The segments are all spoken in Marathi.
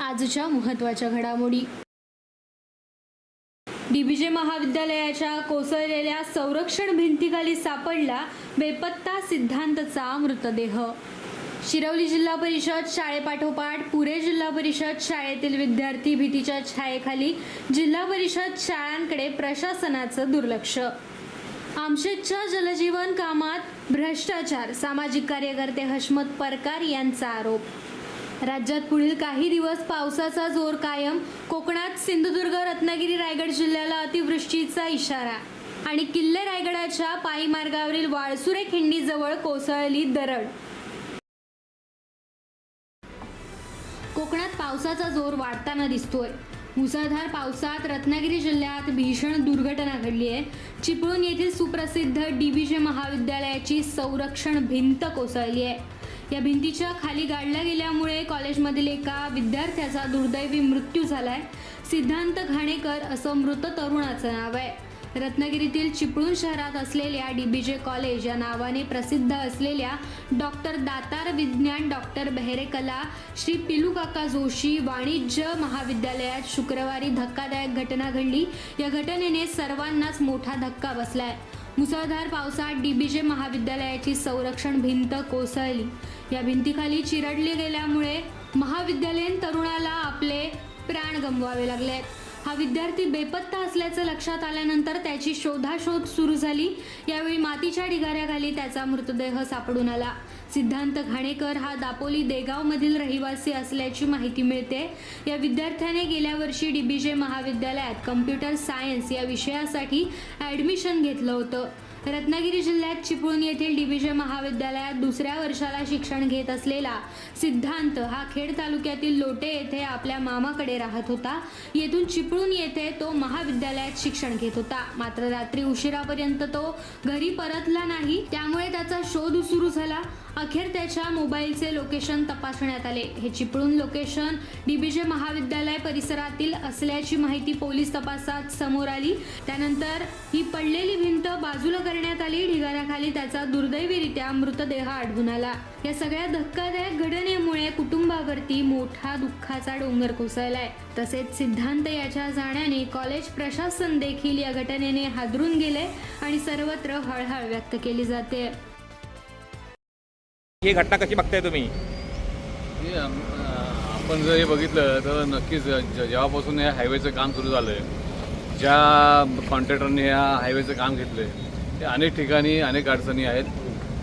आजच्या महत्त्वाच्या घडामोडी. डीबीजे महाविद्यालयाच्या कोसळलेल्या संरक्षण भिंतीखाली सापडला बेपत्ता सिद्धांतचा मृतदेह. शिरवली जिल्हा परिषद शाळेपाठोपाठ पुणे जिल्हा परिषद शाळेतील विद्यार्थी भीतीच्या छायेखाली जिल्हा परिषद शाळांकडे प्रशासनाचं दुर्लक्ष. आमशेदच्या जलजीवन कामात भ्रष्टाचार सामाजिक कार्यकर्ते हशमत परकार यांचा आरोप. राज्यात पुढील काही दिवस पावसाचा जोर कायम. कोकणात सिंधुदुर्ग रत्नागिरी रायगड जिल्ह्याला अतिवृष्टीचा इशारा. आणि किल्ले रायगडाच्या पायी मार्गावरील वाळसुरे खिंडीजवळ कोसळली दरड. कोकणात पावसाचा जोर वाढताना दिसतोय. मुसळधार पावसात रत्नागिरी जिल्ह्यात भीषण दुर्घटना घडली आहे. चिपळूण येथील सुप्रसिद्ध डीबीजे महाविद्यालयाची संरक्षण भिंत कोसळली आहे. या भिंतीच्या खाली गाडल्या गेल्यामुळे कॉलेजमधील एका विद्यार्थ्याचा दुर्दैवी मृत्यू झालाय. सिद्धांत घाणेकर असं मृत तरुणाचं नाव आहे. रत्नागिरीतील चिपळूण शहरात असलेल्या डीबीजे कॉलेज या नावाने प्रसिद्ध असलेल्या डॉक्टर दातार विज्ञान डॉक्टर बेहरे कला श्री पिलुकाका जोशी वाणिज्य महाविद्यालयात शुक्रवारी धक्कादायक घटना घडली. या घटनेने सर्वांनाच मोठा धक्का बसलाय. मुसळधार पावसात डीबीजे महाविद्यालयाची संरक्षण भिंत कोसळली. या भिंतीखाली चिरडली गेल्यामुळे महाविद्यालयीन तरुणाला आपले प्राण गमवावे लागले हा विद्यार्थी बेपत्ता असल्याचं लक्षात आल्यानंतर त्याची शोधाशोध सुरू झाली. यावेळी मातीच्या ढिगाऱ्याखाली त्याचा मृतदेह सापडून आला. सिद्धांत घाणेकर हा दापोली देगावमधील रहिवासी असल्याची माहिती मिळते. या विद्यार्थ्याने गेल्या वर्षी डीबीजे महाविद्यालयात कम्प्युटर सायन्स या विषयासाठी ॲडमिशन घेतलं होतं. रत्नागिरी जिल्ह्यात चिपळूण येथील डीबीजे महाविद्यालयात दुसऱ्या वर्षाला शिक्षण घेत असलेला सिद्धांत हा खेड तालुक्यातील लोटे येथे आपल्या मामाकडे राहत होता. येथून चिपळूण येथे तो महाविद्यालयात शिक्षण घेत होता. मात्र रात्री उशिरापर्यंत तो घरी परतला नाही. त्यामुळे त्याचा शोध सुरू झाला. अखेर त्याच्या मोबाईलचे लोकेशन तपासण्यात आले. हे चिपळूण लोकेशन डीबीजे महाविद्यालय परिसरातील असल्याची माहिती पोलीस तपासात समोर आली. त्यानंतर ही पडलेली भिंत बाजूला करण्यात आली. ढिगाऱ्याखाली त्याचा दुर्दैवीरित्या मृतदेह आढळून आला. या सगळ्या धक्कादायक घटनेमुळे कुटुंबावरती मोठा दुःखाचा डोंगर कोसळलाय. तसेच सिद्धांत याच्या जाण्याने कॉलेज प्रशासन देखील या घटनेने हादरून गेले आणि सर्वत्र हळहळ व्यक्त केली जाते. ही घटना कशी बघताय तुम्ही? हे आपण जर हे बघितलं तर नक्कीच जेव्हापासून या हायवेचं काम सुरू झालं आहे ज्या कॉन्ट्रॅक्टरने या हायवेचं काम घेतलं आहे ते अनेक ठिकाणी अनेक अडचणी आहेत.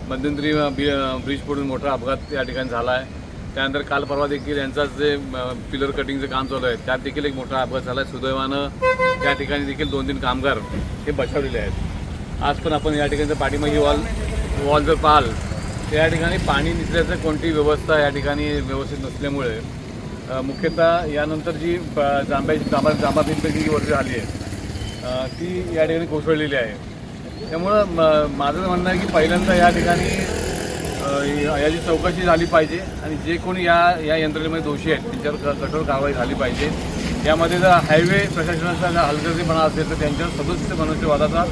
मध्यंतरी बी ब्रिज पडून मोठा अपघात या ठिकाणी झाला आहे. त्यानंतर काल परवा देखील यांचाच जे पिलर कटिंगचं काम चालू आहे त्यात देखील एक मोठा अपघात झाला आहे. सुदैवानं त्या ठिकाणी देखील दोन तीन कामगार हे बचावलेले आहेत. आज पण आपण या ठिकाणी पाठीमागे वॉल वॉल जर पाहाल तर या ठिकाणी पाणी निसल्याचं कोणतीही व्यवस्था या ठिकाणी व्यवस्थित नसल्यामुळे मुख्यतः यानंतर जी जांब्याची जांबा जांबा जांभा जी वर्ष आली आहे ती या ठिकाणी कोसळलेली आहे. त्यामुळं म- माझं म्हणणं आहे की पहिल्यांदा या ठिकाणी याची चौकशी झाली पाहिजे आणि जे कोणी या या यंत्रणेमध्ये दोषी आहेत त्यांच्यावर कठोर कारवाई झाली पाहिजे. यामध्ये जर हायवे प्रशासनाचा जर हलगर्जीपणा असेल तर त्यांच्यावर सदस्य मनुष्यवादाचा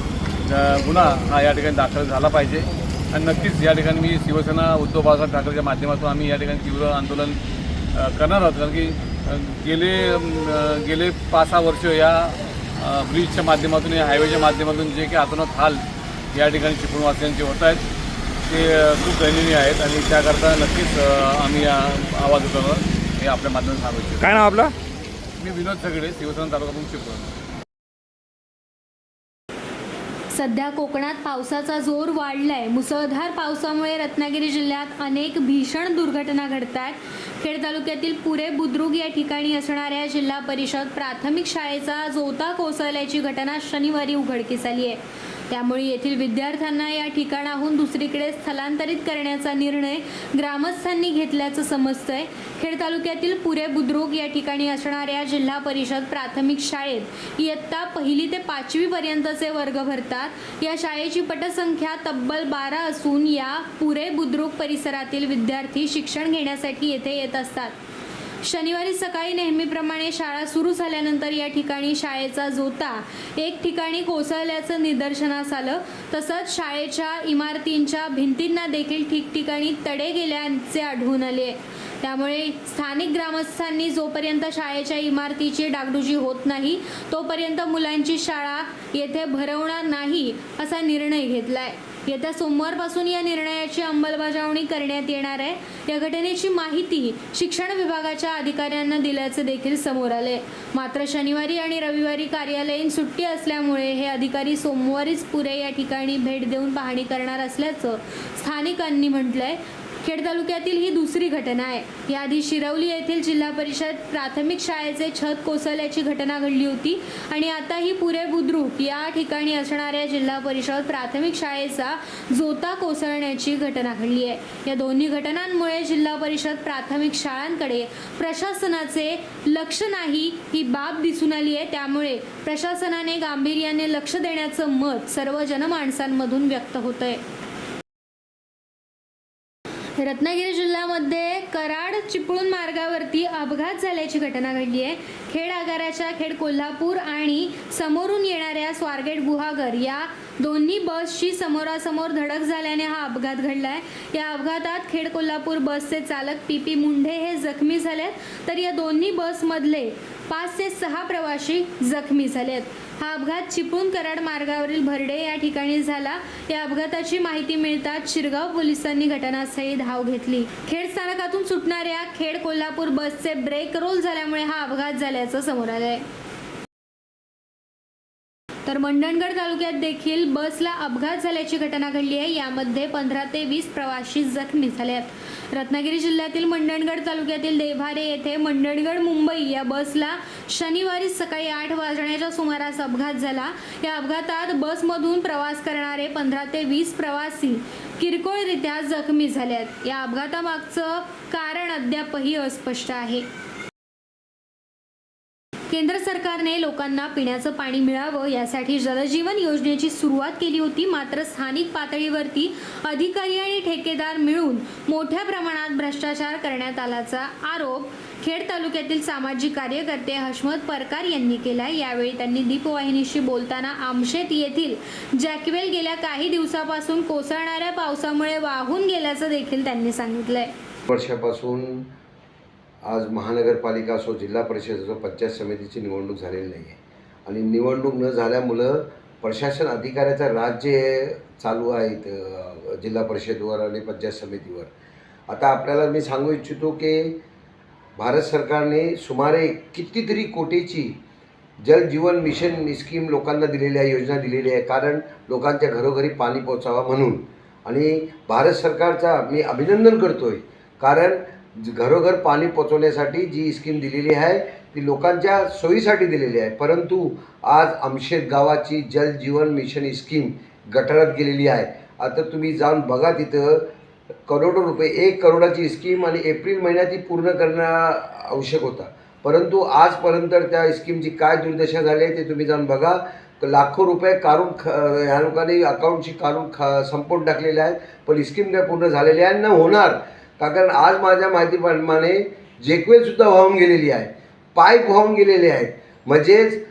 गुन्हा हा या ठिकाणी दाखल झाला पाहिजे. आणि नक्कीच या ठिकाणी मी शिवसेना उद्धव बाळासाहेब ठाकरेच्या माध्यमातून आम्ही या ठिकाणी तीव्र आंदोलन करणार आहोत. कारण की गेले गेले पाच सहा वर्ष या ब्रिजच्या माध्यमातून या हायवेच्या माध्यमातून जे काही आतोनात हाल या ठिकाणी चिपळूणवासियांचे होत आहेत ते खूप दयनीय आहेत आणि त्याकरता नक्कीच आम्ही या आवाज उठवणार हे आपल्या माध्यमातून सांगू इच्छितो. काय नाव आपलं? मी विनोद सगळे शिवसेना तालुका चिपळूण सध्या कोकणात पावसाचा जोर वाढलाय. मुसळधार पावसामुळे रत्नागिरी जिल्ह्यात अनेक भीषण दुर्घटना घडत आहेत खेड तालुक्यातील पुरे बुद्रुक या ठिकाणी असणाऱ्या जिल्हा परिषद प्राथमिक शाळेचा जोता कोसळल्याची घटना शनिवारी उघडकीस आली आहे त्यामुळे येथील विद्यार्थ्यांना या ठिकाणाहून दुसरीकडे स्थलांतरित करण्याचा निर्णय ग्रामस्थांनी घेतल्याचं समजतंय. खेड तालुक्यातील पुरे बुद्रुक या ठिकाणी असणाऱ्या जिल्हा परिषद प्राथमिक शाळेत इयत्ता पहिली ते पाचवी पर्यंतचे वर्ग भरतात. या शाळेची पटसंख्या तब्बल बारा असून या पुरे बुद्रुक परिसरातील विद्यार्थी शिक्षण घेण्यासाठी येथे येत असतात. शनिवारी सकाळी नेहमीप्रमाणे शाळा सुरू झाल्यानंतर या ठिकाणी शाळेचा जोता एक ठिकाणी कोसळल्याचं निदर्शनास आलं. तसंच शाळेच्या इमारतींच्या भिंतींना देखील ठिकठिकाणी तडे गेल्याचे आढळून आले. त्यामुळे स्थानिक ग्रामस्थांनी जोपर्यंत शाळेच्या इमारतीची डागडुजी होत नाही तोपर्यंत मुलांची शाळा येथे भरवणार नाही असा निर्णय घेतलाय. येत्या सोमवारपासून या निर्णयाची अंमलबजावणी करण्यात येणार आहे. या घटनेची माहिती शिक्षण विभागाच्या अधिकाऱ्यांना दिल्याचे देखील समोर आले मात्र शनिवारी आणि रविवारी कार्यालयीन सुट्टी असल्यामुळे हे अधिकारी सोमवारीच पुरे या ठिकाणी भेट देऊन पाहणी करणार असल्याचं स्थानिकांनी म्हटलंय. खेड तालुक्यातील ही दुसरी घटना आहे. याआधी शिरवली येथील जिल्हा परिषद प्राथमिक शाळेचे छत कोसळल्याची घटना घडली होती आणि आता ही पुरे बुद्रुक या ठिकाणी असणाऱ्या जिल्हा परिषद प्राथमिक शाळेचा जोता कोसळण्याची घटना घडली आहे. या दोन्ही घटनांमुळे जिल्हा परिषद प्राथमिक शाळांकडे प्रशासनाचे लक्ष नाही ही बाब दिसून आली आहे. त्यामुळे प्रशासनाने गांभीर्याने लक्ष देण्याचं मत सर्व जनमाणसांमधून व्यक्त होत आहे रत्नागिरी जिल्ह्यामध्ये कराड चिपळूण मार्गावरती अपघात झाल्याची घटना घडली आहे. खेड आगाराच्या खेड कोल्हापूर आणि समोरून येणाऱ्या स्वारगेट गुहागर या दोन्ही बसची समोरासमोर धडक झाल्याने हा अपघात घडला आहे या अपघातात खेड कोल्हापूर बसचे चालक पी पी मुंढे हे जखमी झालेत. तर या दोन्ही बसमधले पाच ते सहा प्रवासी जखमी झालेत. हा अपघात चिपळूण कराड मार्गावरील भरडे या ठिकाणी झाला. या अपघाताची माहिती मिळताच शिरगाव पोलिसांनी घटनास्थळी धाव घेतली. खेड स्थानकातून सुटणाऱ्या खेड कोल्हापूर बसचे ब्रेक रोल झाल्यामुळे हा अपघात झाल्याचं समोर आलंय. तर मंडणगड तालुक्यात देखील बसला अपघात झाल्याची घटना घडली आहे. यामध्ये पंधरा ते वीस प्रवासी जखमी झाले आहेत रत्नागिरी जिल्ह्यातील मंडणगड तालुक्यातील देव्हारे येथे मंडणगड मुंबई या बसला शनिवारी सकाळी आठ वाजण्याच्या सुमारास अपघात झाला. या अपघातात बसमधून प्रवास करणारे पंधरा ते वीस प्रवासी किरकोळरित्या जखमी झाले आहेत या अपघातामागचं कारण अद्यापही अस्पष्ट आहे. केंद्र सरकारने लोकांना पिण्याचं पाणी मिळावं यासाठी जलजीवन योजनेची सुरुवात केली होती. मात्र स्थानिक पातळीवरती अधिकारी आणि ठेकेदार मिळून मोठ्या प्रमाणात भ्रष्टाचार करण्यात आल्याचा आरोप खेड तालुक्यातील सामाजिक कार्यकर्ते हशमत परकार यांनी केला यावेळी त्यांनी दीपवाहिनीशी बोलताना आमशेत येथील जॅकवेल गेल्या काही दिवसापासून कोसळणाऱ्या पावसामुळे वाहून गेल्याचं देखील त्यांनी सांगितलंय. वर्षापासून आज महानगरपालिका असो जिल्हा परिषद असो पंचायत समितीची निवडणूक झालेली नाही आहे आणि निवडणूक न झाल्यामुळं प्रशासन अधिकाऱ्याचं राज्य चालू आहे इथं जिल्हा परिषदवर आणि पंचायत समितीवर. आता आपल्याला मी सांगू इच्छितो की भारत सरकारने सुमारे कितीतरी कोटीची जल जीवन मिशन स्कीम लोकांना दिलेली आहे योजना दिलेली आहे. कारण लोकांच्या घरोघरी पाणी पोचावा म्हणून. आणि भारत सरकारचा मी अभिनंदन करतो आहे कारण घरोघर पाणी पोचवण्यासाठी जी स्कीम दिलेली आहे ती लोकांच्या सोयीसाठी दिलेली आहे. परंतु आज आमशेत गावाची जल जीवन मिशन स्कीम गटारात गेलेली आहे. आता तुम्ही जाऊन बघा तिथं करोडो रुपये एक करोडाची स्कीम आणि एप्रिल महिन्यात ती पूर्ण करणं आवश्यक होता. परंतु आजपर्यंत त्या स्कीमची काय दुर्दशा झाली आहे ते तुम्ही जाऊन बघा. लाखो रुपये काढून ख ह्या लोकांनी अकाउंटची काढून ख संपवून टाकलेले आहेत. पण स्कीम काय पूर्ण झालेली आहे न होणार कारण आज माझ्या माहितीप्रमाणे जेकवेलसुद्धा वाहून गेलेली आहे. पाईप वाहून गेलेले आहेत. म्हणजेच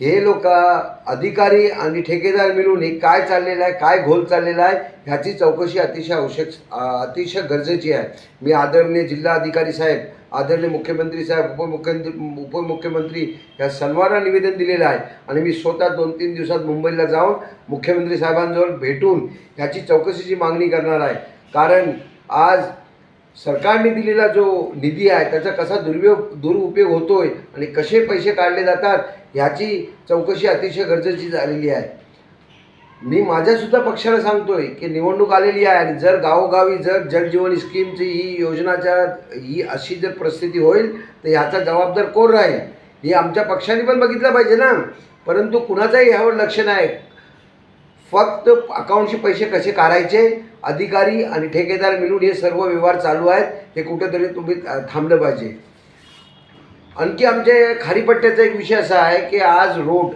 हे लोक अधिकारी आणि ठेकेदार मिळून हे काय चाललेलं आहे काय घोल चाललेला आहे ह्याची चौकशी अतिशय आवश्यक अतिशय गरजेची आहे. मी आदरणीय जिल्हा अधिकारी साहेब आदरणीय मुख्यमंत्री साहेब उपमुख्यमंत्री उपमुख्यमंत्री ह्या सर्वांना निवेदन दिलेलं आहे. आणि मी स्वतः दोन तीन दिवसात मुंबईला जाऊन मुख्यमंत्री साहेबांजवळ भेटून ह्याची चौकशीची मागणी करणार आहे. कारण आज सरकारने दिलेला जो निधी आहे त्याचा कसा दुर्वियोग दुरुपयोग होतोय आणि कसे पैसे काढले जातात ह्याची चौकशी अतिशय गरजेची झालेली आहे. मी माझ्यासुद्धा पक्षाला सांगतोय की निवडणूक आलेली आहे आणि जर गावोगावी जर जलजीवन स्कीमची ही योजनाच्या ही अशी जर परिस्थिती होईल तर ह्याचा जबाबदार कोण राहील? हे आमच्या पक्षाने पण बघितलं पाहिजे ना. परंतु कुणाचंही ह्यावर लक्ष नाही. फक्त अकाउंटचे पैसे कसे काढायचे? अधिकारी आणि ठेकेदार मिळून हे सर्व व्यवहार चालू आहेत. हे कुठेतरी तुम्ही थांबलं पाहिजे. आणखी आमच्या खारीपट्ट्याचा एक विषय असा आहे की आज रोड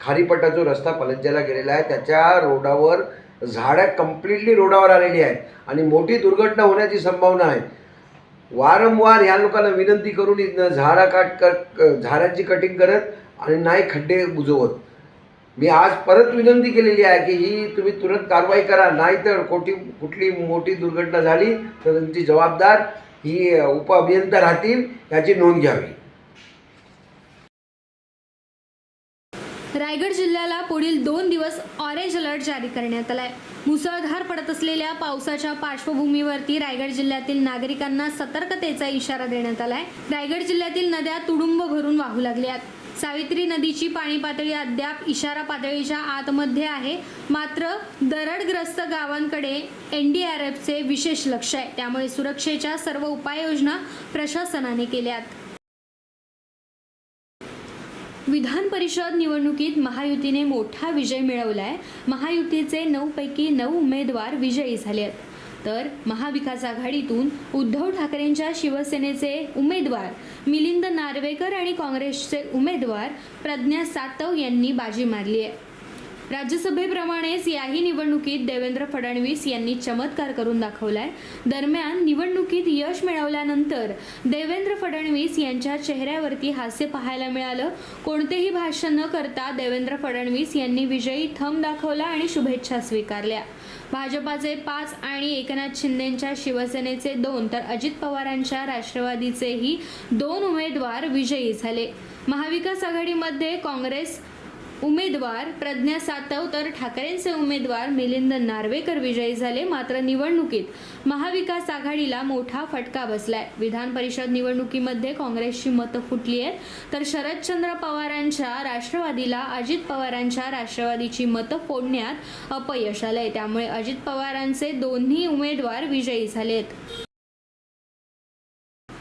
खारीपट्टा जो रस्ता पलंजाला गेलेला आहे त्याच्या रोडावर झाडं कम्प्लिटली रोडावर आलेली आहेत आणि मोठी दुर्घटना होण्याची संभावना आहे. वारंवार ह्या लोकांना विनंती करून इथनं झाडा काट कर झाडांची कटिंग करत आणि नाही खड्डे बुजवत. मी आज परत विनंती केलेली आहे की ही तुम्ही तुरंत कारवाई करा नाहीतर कोठी कुठली मोठी दुर्घटना झाली तर त्यांची जबाबदार ही उप अभियंता राहतील याची नोंद घ्यावी. रायगड जिल्ह्याला पुढील दोन दिवस ऑरेंज अलर्ट जारी करण्यात आलाय. मुसळधार पडत असलेल्या पावसाच्या पार्श्वभूमीवरती रायगड जिल्ह्यातील नागरिकांना सतर्कतेचा इशारा देण्यात आलाय. रायगड जिल्ह्यातील नद्या तुडुंब भरून वाहू लागल्यात. सावित्री नदीची पाणी पातळी अद्याप इशारा पातळीच्या आतमध्ये आहे. मात्र दरडग्रस्त गावांकडे एन डी आर एफचे विशेष लक्ष आहे. त्यामुळे सुरक्षेच्या सर्व उपाययोजना प्रशासनाने केल्यात. विधान परिषद निवडणुकीत महायुतीने मोठा विजय मिळवला आहे महायुतीचे नऊपैकी नऊ उमेदवार विजयी झाले आहेत तर महाविकास आघाडीतून उद्धव ठाकरेंच्या शिवसेनेचे उमेदवार मिलिंद नार्वेकर आणि काँग्रेसचे उमेदवार प्रज्ञा सातव यांनी बाजी मारली आहे. राज्यसभेप्रमाणेच याही निवडणुकीत देवेंद्र फडणवीस यांनी चमत्कार करून दाखवलाय. दरम्यान निवडणुकीत यश मिळवल्यानंतर देवेंद्र फडणवीस यांच्या चेहऱ्यावरती हास्य पाहायला मिळालं. कोणतेही भाषण न करता देवेंद्र फडणवीस यांनी विजयी थंब दाखवला आणि शुभेच्छा स्वीकारल्या. भाजपाचे पाच आणि एकनाथ शिंदेच्या शिवसेनेचे दोन तर अजित पवारांच्या राष्ट्रवादीचेही दोन उमेदवार विजयी झाले. महाविकास आघाडीमध्ये काँग्रेस उमेदवार प्रज्ञा सातव तर ठाकरेंचे उमेदवार मिलिंद नार्वेकर विजयी झाले मात्र निवडणुकीत महाविकास आघाडीला मोठा फटका बसलाय. विधान परिषद निवडणुकीमध्ये काँग्रेसची मतं फुटली आहेत. तर शरदचंद्र पवारांच्या राष्ट्रवादीला अजित पवारांच्या राष्ट्रवादीची मतं फोडण्यात अपयश आलंय. त्यामुळे अजित पवारांचे दोन्ही उमेदवार विजयी झालेत.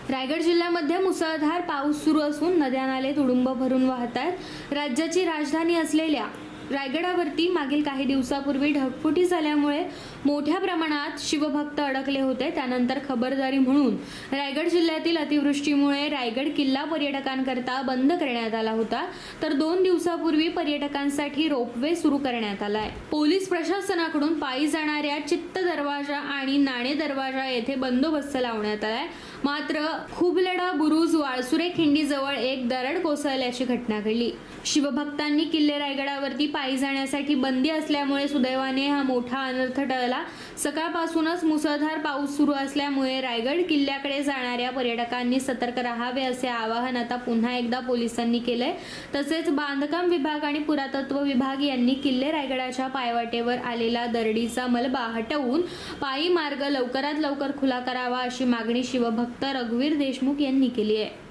रायगड जिल्ह्यामध्ये मुसळधार पाऊस सुरू असून नद्या नाले तुडुंब भरून वाहत आहेत राज्याची राजधानी असलेल्या रायगडावरती मागील काही दिवसापूर्वी ढगफुटी झाल्यामुळे मोठ्या प्रमाणात शिवभक्त अडकले होते. त्यानंतर खबरदारी म्हणून रायगड जिल्ह्यातील अतिवृष्टीमुळे रायगड किल्ला पर्यटकांकरता बंद करण्यात आला होता. तर दोन दिवसापूर्वी पर्यटकांसाठी रोपवे सुरू करण्यात आला आहे पोलीस प्रशासनाकडून पायी जाणाऱ्या चित्त दरवाजा आणि नाणे दरवाजा येथे बंदोबस्त लावण्यात आलाय. मात्र खुबलडा बुरुज वाळसुरे खिंडीजवळ एक दरड कोसळल्याची घटना घडली. शिवभक्तांनी किल्ले रायगडावरती पायी जाण्यासाठी बंदी असल्यामुळे सुदैवाने हा मोठा अनर्थ टळला. सकाळपासूनच मुसळधार पाऊस सुरू असल्यामुळे रायगड किल्ल्याकडे जाणाऱ्या पर्यटकांनी सतर्क राहावे असे आवाहन आता पुन्हा एकदा पोलिसांनी केलंय. तसेच बांधकाम विभाग आणि पुरातत्व विभाग यांनी किल्ले रायगडाच्या पायवाटेवर आलेला दरडीचा मलबा हटवून पायी मार्ग लवकरात लवकर खुला करावा अशी मागणी शिवभक्त रघुवीर देशमुख यांनी केली आहे.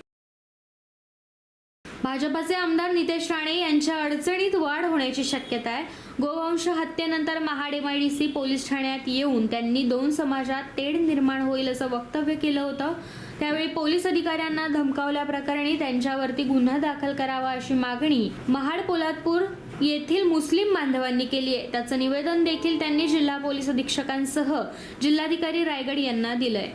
भाजपाचे आमदार नितेश राणे यांच्या अडचणीत वाढ होण्याची शक्यता आहे. गोवंश हत्येनंतर महाड एमआयडीसी पोलीस ठाण्यात येऊन त्यांनी दोन समाजात तेढ निर्माण होईल असं वक्तव्य केलं होतं. त्यावेळी पोलीस अधिकाऱ्यांना धमकावल्याप्रकरणी त्यांच्यावरती गुन्हा दाखल करावा अशी मागणी महाड पोलादपूर येथील मुस्लिम बांधवांनी केली आहे. त्याचं निवेदन देखील त्यांनी जिल्हा पोलीस अधीक्षकांसह जिल्हाधिकारी रायगड यांना दिलंय.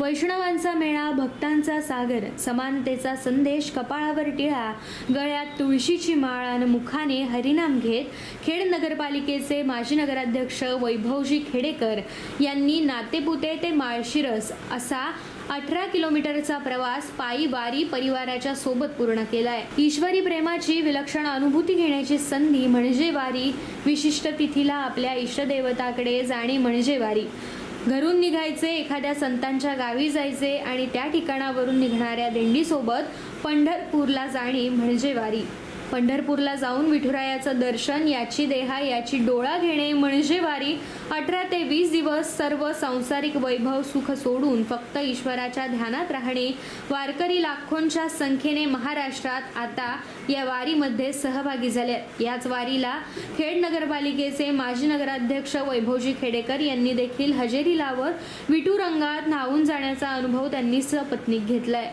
वैष्णवांचा मेळा भक्तांचा सागर समानतेचा संदेश कपाळावर टिळा गळ्यात तुळशीची माळ आणि मुखाने हरिनाम घेत खेड नगरपालिकेचे माजी नगराध्यक्ष वैभवजी खेडेकर यांनी नातेपुते ते माळशिरस असा अठरा किलोमीटरचा प्रवास पायी वारी परिवाराच्या सोबत पूर्ण केलाय. ईश्वरी प्रेमाची विलक्षण अनुभूती घेण्याची संधी म्हणजे वारी विशिष्ट तिथीला आपल्या इष्टदेवताकडे जाणे म्हणजे वारी घरून निघायचे एखाद्या संतांच्या गावी जायचे आणि त्या ठिकाणावरून निघणाऱ्या दिंडीसोबत पंढरपूरला जाणे म्हणजे वारी. पंढरपूरला जाऊन विठुरायाचं दर्शन याची देहा याची डोळा घेणे म्हणजे वारी. अठरा ते वीस दिवस सर्व सांसारिक वैभव सुख सोडून फक्त ईश्वराच्या ध्यानात राहणे. वारकरी लाखोंच्या संख्येने महाराष्ट्रात आता या वारीमध्ये सहभागी झाले याच वारीला खेड नगरपालिकेचे माजी नगराध्यक्ष वैभवजी खेडेकर यांनी देखील हजेरी लावत विटू रंगात न्हावून जाण्याचा अनुभव त्यांनी सपत्नीक घेतलाय.